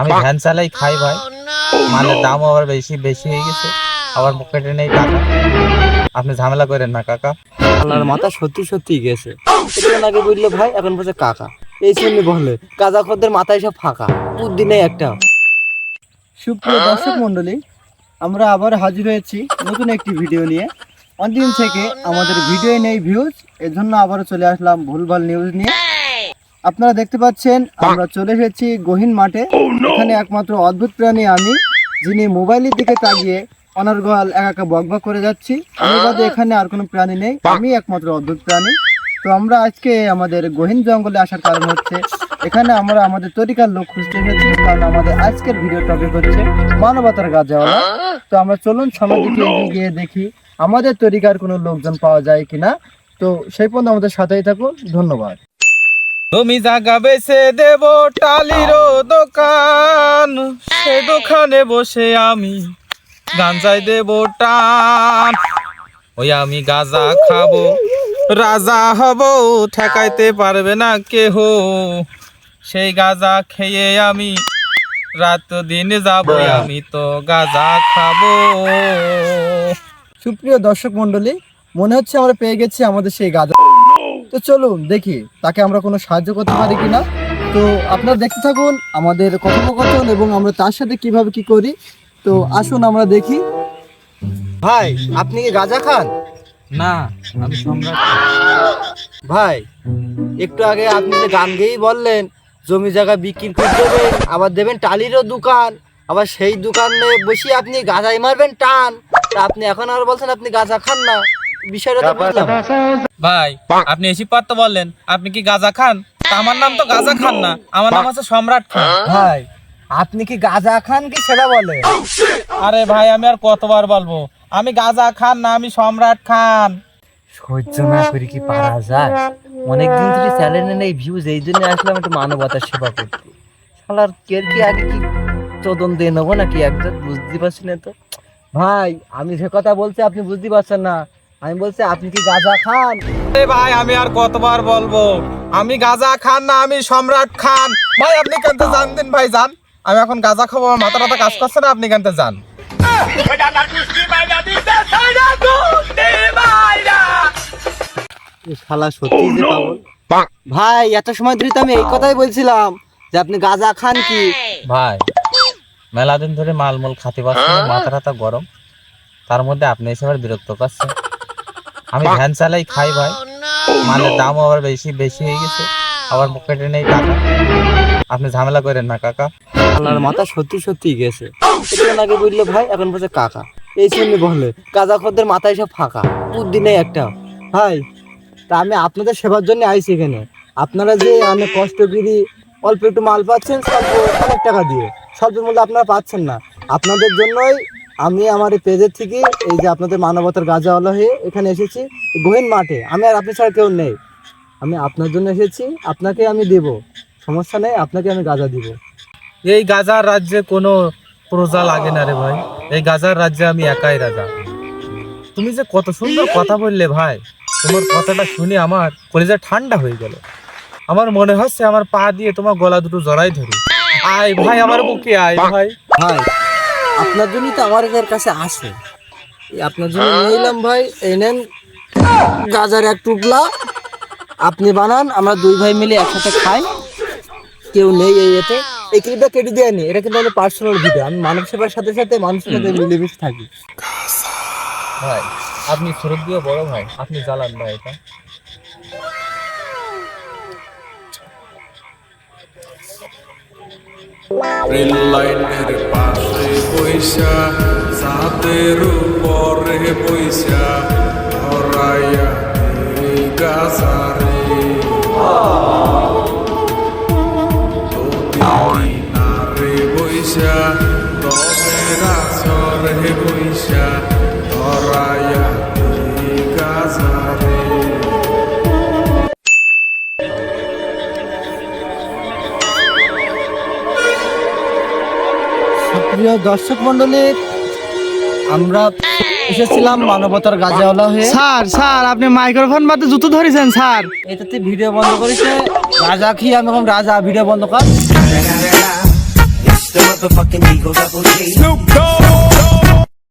আমি ভ্যান চালাই খাই ভাই। মালের দাম আবার বেশি বেশি হয়ে গেছে। আবার পকেটে নেই টাকা। আপনি ঝামেলা করেন না কাকা। আপনার মাথা সত্যি সত্যি গেছে। একটু আগে বলল ভাই এখন বলছে কাকা। এই জন্য বলে কাজা খদ্দের মাথায় সব ফাঁকা। বুদ্ধি নেই একটা। সুপ্রিয় দর্শক মন্ডলী আমরা আবার হাজির হয়েছি নতুন একটি ভিডিও নিয়ে। অনেকদিন থেকে আমাদের ভিডিও নেই ভিউজ এর জন্য আবারও চলে আসলাম ভুলভাল নিউজ নিয়ে। আপনারা দেখতে পাচ্ছেন আমরা চলে এসেছি গহীন মাঠে। এখানে একমাত্র অদ্ভুত প্রাণী আমি যিনি মোবাইলের দিকে তাকিয়ে অনর্গল একা একা বকবক করে যাচ্ছি। আমি বাদে এখানে আর কোনো প্রাণী নেই আমি একমাত্র অদ্ভুত প্রাণী। তো আমরা আজকে আমাদের গহীন জঙ্গলে আসার কারণ হচ্ছে এখানে আমরা আমাদের তরিকার লোক খুঁজতে এসেছি কারণ আমাদের আজকের ভিডিও টপিক হচ্ছে মানবতার গাছাওয়ালা। তো আমরা চলুন সামনের দিকে এগিয়ে গিয়ে দেখি আমাদের তরিকার কোনো লোকজন পাওয়া যায় কিনা। তো সেই পর্যন্ত আমাদের সাথেই থাকুন ধন্যবাদ। তুমি জাগা বেছে দেব টালির দোকান। সে দোকানে বসে আমি গাঞ্জাই দেব টান। ওই আমি গাজা খাব রাজা হব ঠেকাইতে পারবে না কেহ। সেই গাজা খেয়ে আমি রাত দিন যাব আমি তো গাজা খাব। সুপ্রিয় দর্শক মণ্ডলী মনে হচ্ছে আমরা পেয়ে গেছি আমাদের সেই গাজা। তো চলুন দেখি তাকে আমরা কোনো সাহায্য করতে পারি কিনা। তো আপনারা দেখতে থাকুন আমাদের কথোপকথন এবং আমরা তার সাথে কীভাবে কি করি। তো আসুন আমরা দেখি। ভাই আপনি কি গাঁজা খান? না আমি সম্রাট। ভাই একটু আগে আপনি যে গান গেয়েই বললেন জমি জায়গা বিক্রি করে দেবেন আবার দেবেন টালিরও দোকান আবার সেই দোকানে বসে আপনি গাঁজাই মারবেন টান। তা আপনি এখন আর বলছেন আপনি গাঁজা খান না। বিষয়টা তো বুঝলাম। ভাই আপনি এসি পাত্র বললেন আপনি কি গাজা খান? আমার নাম তো গাজা খান না আমার নাম হচ্ছে সম্রাট খান। ভাই আপনি কি গাঁজা খান কি সেটা বলে আরে ভাই আমি আর কতবার বলব? আমি গাজা খান না আমি সম্রাট খান। সহ্য না করে কি পারা যায়? অনেকদিন ধরে চ্যানেলে নেই ভিউজ এই জন্য আসলাম একটু মানবতার সেবা করতে। শালার কের কি আগে কি চোদন দিয়ে নেব নাকি একজন? বুঝতে পারছি না তো। ভাই আমি যে কথা বলছি আপনি বুঝতে পারছেন না। আমি বলছি আপনি কি গাঁজা খান? আরে ভাই আমি আর কতবার বলব? আমি গাজা খান না আমি সম্রাট খান। ভাই আপনি কেনতে জান দিন ভাই যান। আমি এখন গাজা খাব আমার মাথা মাথা কাজ করছে না আপনি কেনতে যান। এ শালা সত্যি যে পাগল। ভাই এত সময় ধরে তো আমি এই কথাই বলছিলাম যে আপনি গাঁজা খান কি? ভাই মেলা দিন ধরে মালমূল খাতে পারছি মাথা টাথা গরম। তার মধ্যে আপনি এসে বিরক্ত করছেন। আমি ভ্যান চালাই খাই ভাই। মালের দাম আবার বেশি বেশি হয়ে গেছে। আবার পকেটে নেই টাকা। আপনি ঝামেলা করেন না কাকা। আল্লাহর মাথা সত্যি সত্যি গেছে। একটু আগে বলল ভাই এখন বলছে কাকা। এই জন্য বলে কাজা খদ্দের মাথায় সব ফাঁকা। বুদ্ধি নেই একটা। ভাই তা আমি আপনাদের সেবার জন্য আইছি এখানে। আপনারা যে অনেক কষ্ট করি অল্প একটু মাল পাচ্ছেন স্বল্প অনেক টাকা দিয়ে। স্বল্প মূল্যে আপনারা পাচ্ছেন না। আপনাদের জন্যই আমি আমার এই পেজের থেকে এই যে আপনাদের মানবতার গাজাওয়ালা হয়ে এখানে এসেছি গহীন মাঠে। আমি আর আপনি ছাড়া কেউ নেই। আমি আপনার জন্য এসেছি আপনাকে আমি দেব। সমস্যা নেই আপনাকে আমি গাঁজা দিব। এই গাজার রাজ্যে কোনো প্রজা লাগে না রে ভাই। এই গাজার রাজ্যে আমি একাই রাজা। তুমি যে কত সুন্দর কথা বললে ভাই। তোমার কথাটা শুনে আমার কলেজে ঠান্ডা হয়ে গেল। আমার মনে হচ্ছে আমার পা দিয়ে তোমার গলা দুটো জড়াই ধরি। আয় ভাই আমার বুকে আয় ভাই। ভাই আপনার জন্যই তো আমার এদের কাছে আসে আপনার জন্য নিয়ে এলাম ভাই এই নেন। গাজার এক টুকলা আপনি বানান আমরা দুই ভাই মিলে একসাথে খাই। কেউ নেই এই এতে। এই ক্লিপটা কেটে দিয়ে নি এটা কিন্তু আমাদের পার্সোনাল ভিডিও আমি মানব সেবার সাথে সাথে মানুষের সাথে মিলেমিশে থাকি। ভাই আপনি সুরত দিয়ে বড় ভাই আপনি জ্বালান ভাই এটা। রেল লাইনের পাশে বৈশা সাতের উপরে বৈশা ধরাইয়া গাছারে প্রিয় দর্শক মন্ডলী আমরা এসেছিলাম মানবতার গাজাওয়ালা হয়ে। স্যার স্যার আপনি মাইক্রোফোন বাদে জুতো ধরেছেন স্যার। এটাতে ভিডিও বন্ধ করেছে রাজা কি? আমি এখন রাজা ভিডিও বন্ধ কর।